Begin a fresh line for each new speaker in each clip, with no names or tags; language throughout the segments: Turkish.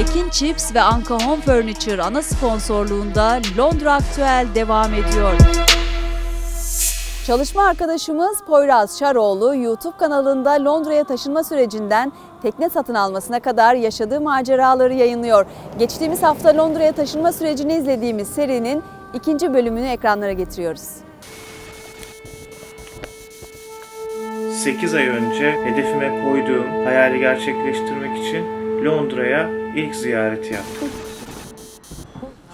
Ekin Chips ve Anka Home Furniture ana sponsorluğunda Londra Aktüel devam ediyor. Çalışma arkadaşımız Poyraz Şaroğlu YouTube kanalında Londra'ya taşınma sürecinden tekne satın almasına kadar yaşadığı maceraları yayınlıyor. Geçtiğimiz hafta Londra'ya taşınma sürecini izlediğimiz serinin ikinci bölümünü ekranlara getiriyoruz.
8 ay önce hedefime koyduğum hayali gerçekleştirmek için Londra'ya ilk ziyareti yaptım.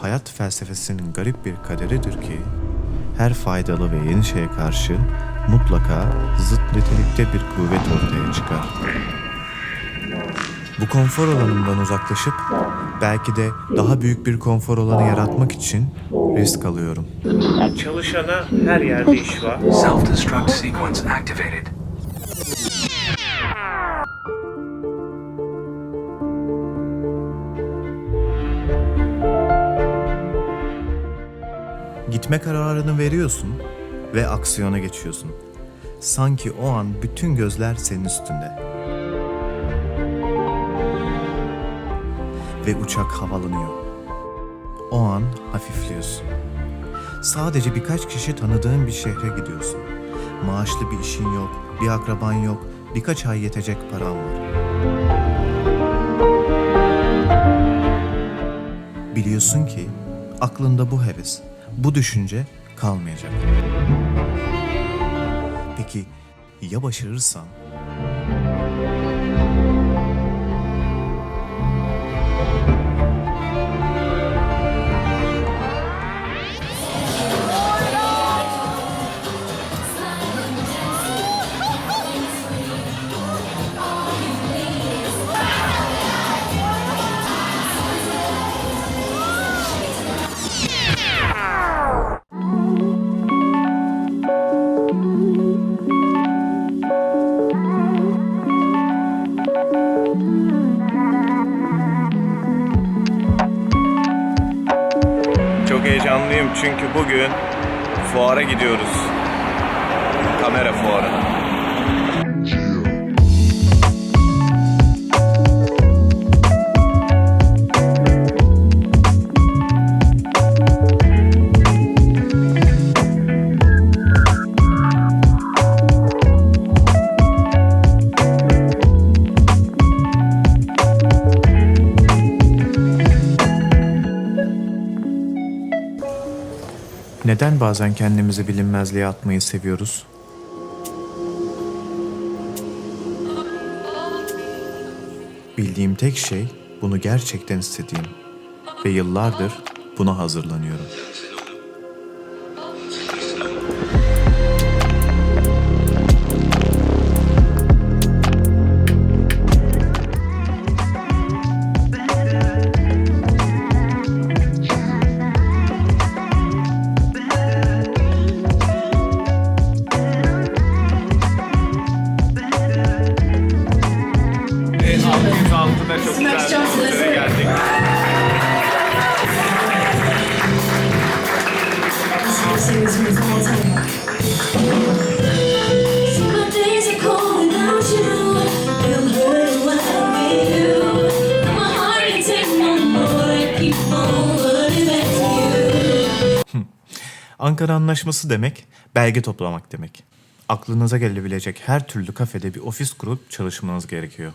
Hayat felsefesinin garip bir kaderidir ki her faydalı ve yeni şeye karşı mutlaka zıt nitelikte bir kuvvet ortaya çıkar. Bu konfor alanından uzaklaşıp belki de daha büyük bir konfor alanı yaratmak için risk alıyorum.
Çalışana her yerde iş var.
Self-destruct sequence activated.
Gitme kararını veriyorsun ve aksiyona geçiyorsun. Sanki o an bütün gözler senin üstünde. Ve uçak havalanıyor. O an hafifliyorsun. Sadece birkaç kişi tanıdığın bir şehre gidiyorsun. Maaşlı bir işin yok, bir akraban yok, birkaç ay yetecek paran var. Biliyorsun ki aklında bu heves, bu düşünce kalmayacak. Peki ya başarırsan?
Heyecanlıyım çünkü bugün fuara gidiyoruz. Kamera fuarına.
Neden bazen kendimizi bilinmezliğe atmayı seviyoruz? Bildiğim tek şey bunu gerçekten istediğim ve yıllardır buna hazırlanıyorum. Ankara Anlaşması demek, belge toplamak demek. Aklınıza gelebilecek her türlü kafede bir ofis kurup çalışmanız gerekiyor.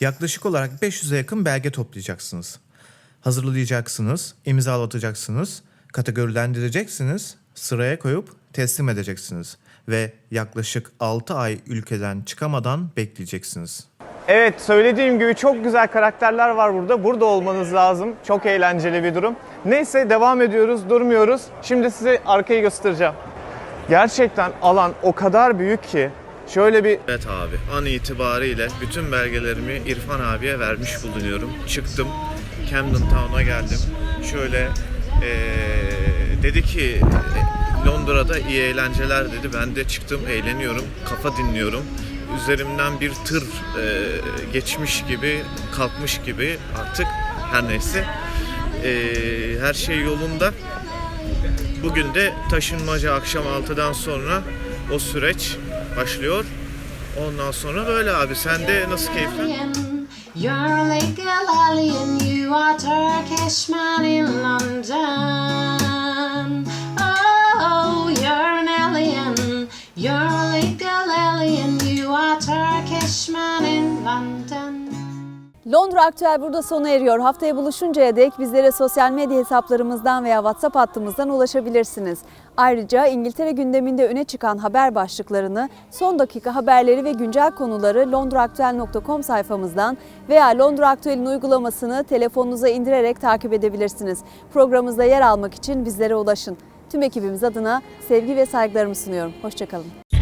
Yaklaşık olarak 500'e yakın belge toplayacaksınız. Hazırlayacaksınız, imzalatacaksınız, kategorilendireceksiniz, sıraya koyup teslim edeceksiniz ve yaklaşık 6 ay ülkeden çıkamadan bekleyeceksiniz.
Evet söylediğim gibi çok güzel karakterler var burada. Burada olmanız lazım. Çok eğlenceli bir durum. Neyse devam ediyoruz, durmuyoruz. Şimdi size arkayı göstereceğim. Gerçekten alan o kadar büyük ki şöyle bir
Evet abi an itibariyle bütün belgelerimi İrfan abiye vermiş bulunuyorum. Çıktım Camden Town'a geldim. Şöyle eee, dedi ki Londra'da iyi eğlenceler dedi. Ben de çıktım eğleniyorum, kafa dinliyorum. Üzerimden bir tır eee, geçmiş gibi, kalkmış gibi artık her neyse. Ee, her şey yolunda. Bugün de taşınmaca akşam 6'dan sonra o süreç başlıyor. Ondan sonra böyle abi. Sende nasıl keyifler?
You're a legal alien. and you are Turkish man in London.
Londra Aktüel burada sona eriyor. Haftaya buluşuncaya dek bizlere sosyal medya hesaplarımızdan veya WhatsApp hattımızdan ulaşabilirsiniz. Ayrıca İngiltere gündeminde öne çıkan haber başlıklarını, son dakika haberleri ve güncel konuları londraaktüel.com sayfamızdan veya Londra Aktüel'in uygulamasını telefonunuza indirerek takip edebilirsiniz. Programımızda yer almak için bizlere ulaşın. Tüm ekibimiz adına sevgi ve saygılarımı sunuyorum. Hoşçakalın.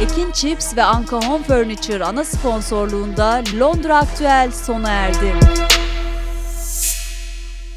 Ekin Chips ve Anka Home Furniture ana sponsorluğunda Londra Aktüel sona erdi.